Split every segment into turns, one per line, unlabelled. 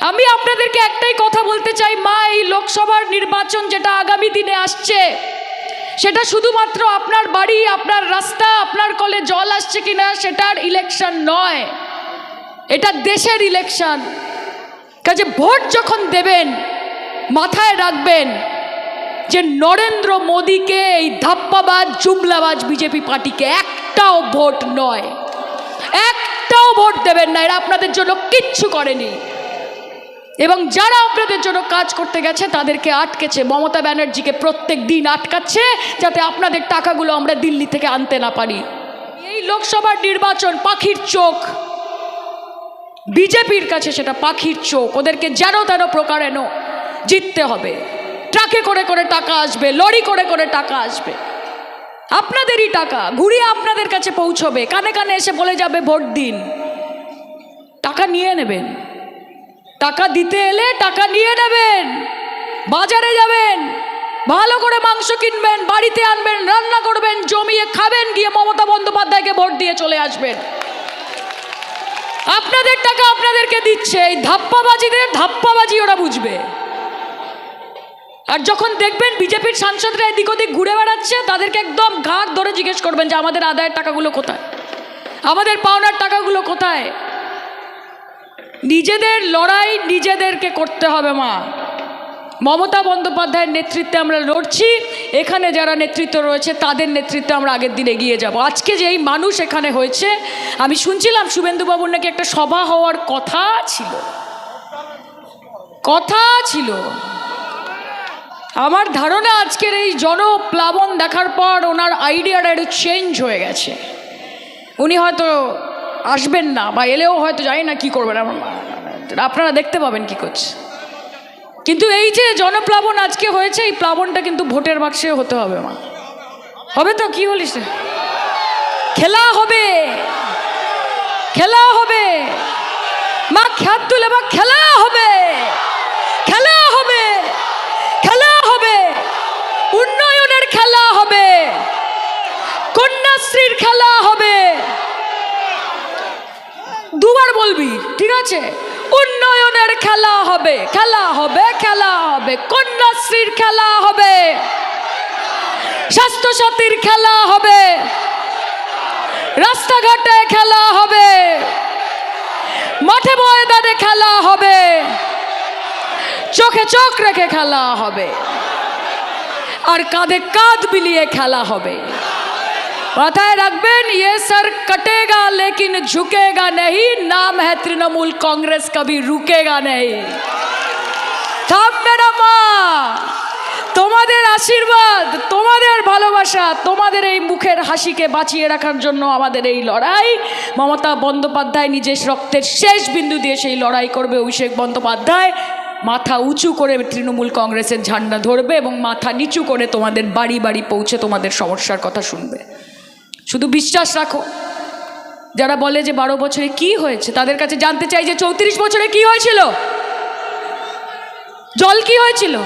আমি আপনাদেরকে একটাই কথা বলতে চাই, মা, এই লোকসভার নির্বাচন যেটা আগামী দিনে আসছে, সেটা শুধুমাত্র আপনার বাড়ি, আপনার রাস্তা, আপনার কলে জল আসছে কিনা সেটার ইলেকশন নয়। এটা দেশের ইলেকশন কাজে ভোট যখন দেবেন, মাথায় রাখবেন যে নরেন্দ্র মোদীকে এই ধাপ্পাবাজ, জুমলাবাজ বিজেপি পার্টিকে একটাও ভোট নয়। একটাও ভোট দেবেন না, এরা আপনাদের জন্য কিচ্ছু করেনি। এবং যারা আপনাদের জন্য কাজ করতে গেছে, তাদেরকে আটকেছে। মমতা ব্যানার্জিকে প্রত্যেক দিন আটকাচ্ছে যাতে আপনাদের টাকাগুলো আমরা দিল্লি থেকে আনতে না পারি। এই লোকসভার নির্বাচন পাখির চোখ। বিজেপির কাছে সেটা পাখির চোখ। ওদেরকে যেন তেন প্রকারেণ জিততে হবে। ট্রাকে করে করে টাকা আসবে, লরি করে করে টাকা আসবে। আপনাদেরই টাকা ঘুরিয়ে আপনাদের কাছে পৌঁছবে। কানে কানে এসে বলে যাবে ভোট দিন। টাকা নিয়ে নেবেন। টাকা দিতে এলে টাকা নিয়ে নেবেন, বাজারে যাবেন, ভালো করে মাংস কিনবেন, বাড়িতে আনবেন, রান্না করবেন, জমিয়ে খাবেন, গিয়ে মমতা বন্দ্যোপাধ্যায়কে ভোট দিয়ে চলে আসবেন। আপনাদের টাকা আপনাদেরকে দিচ্ছে, এই ধাপ্পাবাজিদের ধাপ্পাবাজি ওরা বুঝবে। আর যখন দেখবেন বিজেপির সাংসদরা এদিক ওদিক ঘুরে বেড়াচ্ছে, তাদেরকে একদম ঘাট ধরে জিজ্ঞেস করবেন যে, আমাদের আদায়ের টাকাগুলো কোথায়? আমাদের পাওনার টাকাগুলো কোথায়? নিজেদের লড়াই নিজেদেরকে করতে হবে, মা। মমতা বন্দ্যোপাধ্যায়ের নেতৃত্বে আমরা লড়ছি, এখানে যারা নেতৃত্ব রয়েছে, তাদের নেতৃত্বে আমরা আগের দিন এগিয়ে যাব। আজকে যে এই মানুষ এখানে হয়েছে, আমি শুনছিলাম শুভেন্দুবাবুর নাকি একটা সভা হওয়ার কথা ছিল। কথা ছিল। আমার ধারণা আজকের এই জনপ্লাবন দেখার পর ওনার আইডিয়াটা একটু চেঞ্জ হয়ে গেছে। উনি হয়তো আসবেন না বা এলেও হয়তো জানি না কি করবেন আপনারা দেখতে পাবেন কি করছে। কিন্তু এই যে জনপ্লাবন আজকে হয়েছে, এই প্লাবনটা কিন্তু ভোটের বাক্সে হতে হবে মা। হবে তো, কি বলিস খেলা হবে। খেলা হবে। মা খ্যাত তুলে বা খেলা হবে খেলা হবে উন্নয়নের খেলা হবে কন্যাশ্রীর খেলা হবে বলবি? ঠিক আছে? উন্নয়নের খেলা হবে খেলা হবে খেলা হবে। কন্যাশ্রীর খেলা হবে। স্বাস্থ্যসাথীর খেলা হবে। রাস্তাঘাটে খেলা হবে। মাঠে ময়দানে খেলা হবে। চোখে চোখ রেখে খেলা হবে। আর কাঁধে কাঁধ মিলিয়ে খেলা হবে। মাথায় রাখবেন ये सर कटेगा लेकिन झुकेगा नहीं नाम है तृणमूल कांग्रेस कभी रुकेगा नहीं থামবে না মা তোমাদের আশীর্বাদ তোমাদের ভালোবাসা তোমাদের এই মুখের হাসিকে বাঁচিয়ে রাখার জন্য আমাদের এই লড়াই মমতা বন্দ্যোপাধ্যায় নিজের রক্তের শেষ বিন্দু দিয়ে সেই লড়াই করবে অভিষেক বন্দ্যোপাধ্যায় মাথা উঁচু করে তৃণমূল কংগ্রেসের ঝান্ডা ধরবে এবং মাথা নিচু করে তোমাদের বাড়ি বাড়ি পৌঁছে তোমাদের সমস্যার কথা শুনবে শুধু বিশ্বাস রাখো। যারা বলে যে বারো বছরে কি হয়েছে, তাদের কাছে জানতে চাই যে চৌত্রিশ বছরে কি হয়েছিল। জল কি হয়েছিল?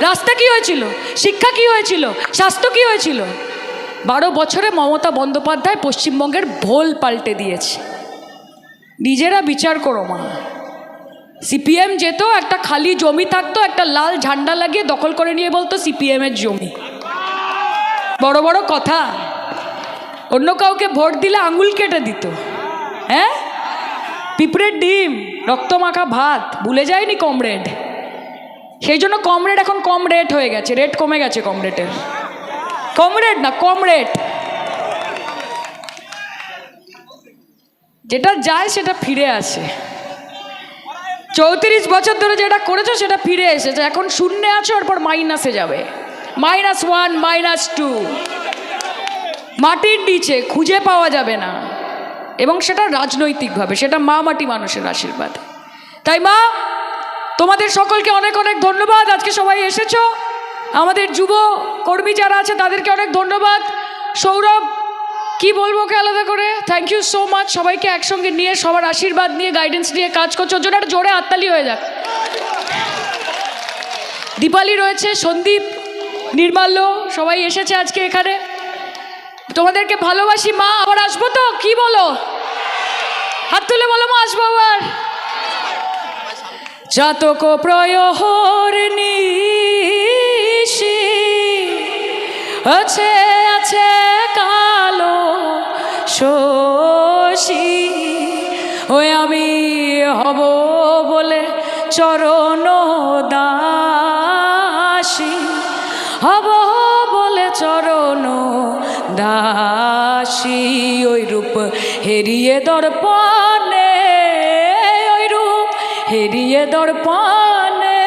রাস্তা কি হয়েছিল? শিক্ষা কি হয়েছিল? স্বাস্থ্য কি হয়েছিল? বারো বছরে মমতা বন্দ্যোপাধ্যায় পশ্চিমবঙ্গের ভোল পাল্টে দিয়েছে। নিজেরা বিচার করো মা। সিপিএম যেত, একটা খালি জমি থাকতো, একটা লাল ঝান্ডা লাগিয়ে দখল করে নিয়ে বলতো সিপিএমের জমি। বড় বড় কথা। অন্য কাউকে ভোট দিলে আঙুল কেটে দিত। হ্যাঁ? পিঁপড়ের ডিম রক্তমাখা ভাত, ভুলে যায়নি কমরেড। সেই জন্য কমরেড এখন কম রেট হয়ে গেছে, রেট কমে গেছে কমরেডের। কমরেড না কম রেট যেটা যায় সেটা ফিরে আসে। চৌত্রিশ বছর ধরে যেটা করেছ সেটা ফিরে এসেছে। এখন শূন্যে আছো, এরপর মাইনাসে যাবে। Minus one, minus two. মাটির নিচে খুঁজে পাওয়া যাবে না। এবং সেটা রাজনৈতিকভাবে, সেটা মা মাটি মানুষের আশীর্বাদ। তাই মা, তোমাদের সকলকে অনেক অনেক ধন্যবাদ। আজকে সবাই এসেছ। আমাদের যুব কর্মী যারা আছে, তাদেরকে অনেক ধন্যবাদ। সৌরভ, কি বলব ওকে আলাদা করে? থ্যাংক ইউ সো মাচ সবাইকে একসঙ্গে নিয়ে, সবার আশীর্বাদ নিয়ে গাইডেন্স নিয়ে কাজ করছ। জন্য একটা জোরে হাততালি হয়ে যাক। দীপালি রয়েছে, সন্দীপ, নির্মাল্য, সবাই এসেছে আজকে এখানে। তোমাদেরকে ভালোবাসি, মা, আবার আসব তো? কি বলো? হাত তুলে বলো, মা, আসব আবার। জাতক প্রয়হর নিশি, আছে আছে কালো শশী। ওই আমি হব বলে চরণ দাসী। হব বলে চরণ দাসী, ওই রূপ হেরিয়ে দর্পণে, ওই রূপ হেরিয়ে দর্পণে,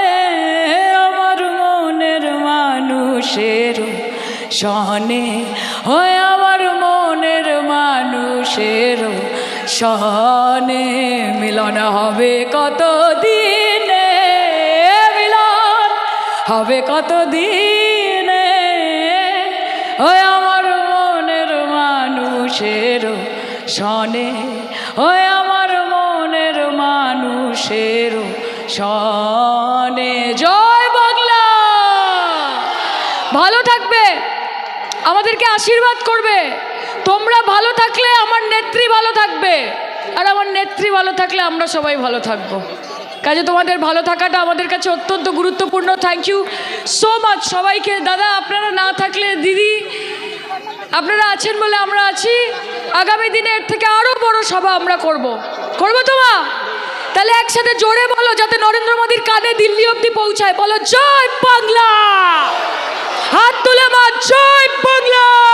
আমার মনের মানুষের সহনে, হয় আমার মনের মানুষের সহনে, মিলন হবে কত দিনে মিলন হবে কত দিনে মনের মানুষের সনে, ওই আমার মনের মানুষের সনে। জয় বাংলা! ভালো থাকবে, আমাদেরকে আশীর্বাদ করবে। তোমরা ভালো থাকলে আমার নেত্রী ভালো থাকবে, আর আমার নেত্রী ভালো থাকলে আমরা সবাই ভালো থাকব। কাজে তোমাদের ভালো থাকাটা আমাদের কাছে অত্যন্ত গুরুত্বপূর্ণ। থ্যাংক ইউ সো মাচ সবাইকে। দাদা, আপনারা না থাকলে দিদি আপনারা আছেন বলে আমরা আছি। আগামী দিনে এর থেকে আরও বড় সভা আমরা করব। করব তো মা? তাহলে একসাথে জোরে বলো যাতে নরেন্দ্র মোদীর কানে দিল্লি অব্দি পৌঁছায়। বলো, জয় বাংলা! হাত তুলে মা, জয় বাংলা!